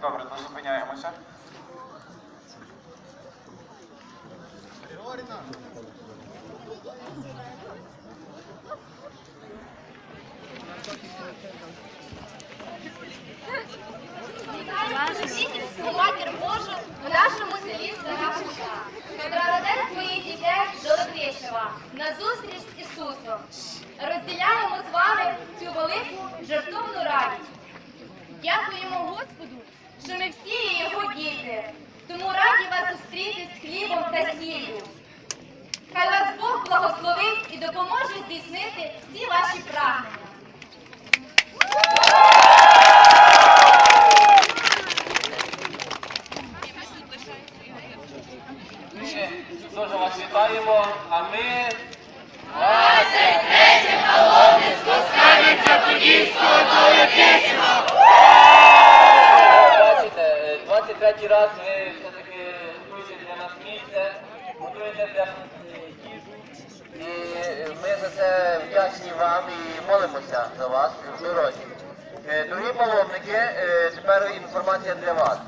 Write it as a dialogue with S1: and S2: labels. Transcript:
S1: Добре, то зупиняємося.
S2: Матір Божу в нашому селі Стара Хута. Родець своїх дітей до Летишева на зустріч з Ісусом. Розділяємо з вами цю велику жертовну радість. Дякуємо Господу, що ми всі його діти. Тому раді вас зустріти з хлібом та сіллю. Хай вас Бог благословить і допоможе здійснити всі ваші прагнення.
S3: Дуже вас вітаємо, а ми 23 раз ви все-таки включите для нас місце, готуєте для нас їжу. І ми за це вдячні вам і молимося за вас в дорозі. Дорогі паломники, е, тепер інформація для вас.